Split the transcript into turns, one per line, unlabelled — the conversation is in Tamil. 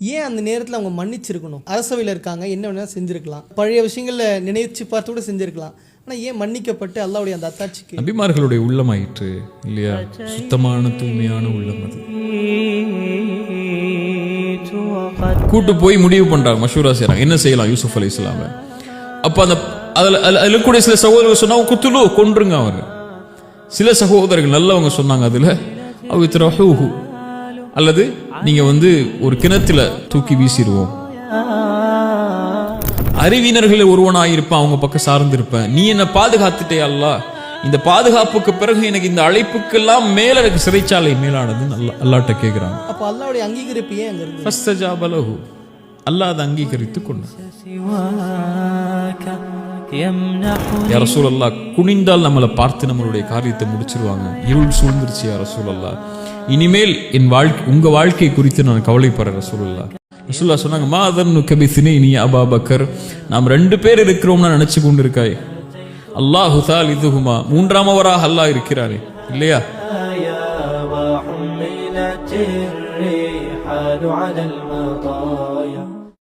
ஏன் அந்த நேரத்தில் அவங்க மன்னிச்சிருக்கணும்? அரசவையில் இருக்காங்க என்ன வேணால் செஞ்சிருக்கலாம். பழைய விஷயங்களில் நினைச்சு பார்த்து கூட செஞ்சிருக்கலாம். ஆனால் ஏன் மன்னிக்கப்பட்டு அல்லாவுடைய அந்த அத்தாட்சிக்கு?
நபிமார்களுடைய உள்ளமாயிற்று இல்லையா? சுத்தமான தூய்மையான உள்ளம் அது. கூட்டு போய் முடிவு பண்றாங்க மஷூரா செய்கிறாங்க என்ன செய்யலாம் யூசுஃப் அலி இஸ்லாம அப்ப அந்த அதுல அதுல- கூட சில சகோதரர்கள் சொன்னால் குத்துலு கொன்றுங்க அவர். சில சகோதரர்கள் நல்லவங்க சொன்னாங்க அதுல அவித்ரஹூஹு. அல்லது நீங்க வந்து ஒரு கிணத்துல தூக்கி வீசிடுவோம். அறிவினர்களில் ஒருவனாயிருப்பேன் அவங்க பக்கம் சார்ந்திருப்பேன் நீ என்ன பாதுகாத்துட்டே அல்லா. இந்த பாதுகாப்புக்கு பிறகு எனக்கு இந்த அழைப்புக்கெல்லாம் மேல எனக்கு சிறைச்சாலை மேலானது அல்லாட்ட கேட்கிறாங்க
அப்ப அல்லாவுடைய அங்கீகரிப்பு ஏன்
அல்லாத அங்கீகரித்து
கொண்டு
யார சூழல்லா குனிந்தால் நம்மளை பார்த்து நம்மளுடைய காரியத்தை முடிச்சிருவாங்க. இருள் சூழ்ந்துருச்சு யார சூழல்லா இனிமேல் என் வாழ்க்கை உங்க வாழ்க்கை குறித்து நான் கவலைப்படுற ரசூலுல்லா ரசூல்லா சொன்னாங்க மாதன்னு கபிசினே நீ அபா பக்கர் நாம் ரெண்டு பேர் இருக்கிறோம்னு நினைச்சு கொண்டு இருக்காய் அல்லாஹு தால் இதுகுமா மூன்றாமவராக அல்லாஹ் இருக்கிறாரே இல்லையா
يا وحملت الرحال على المطايا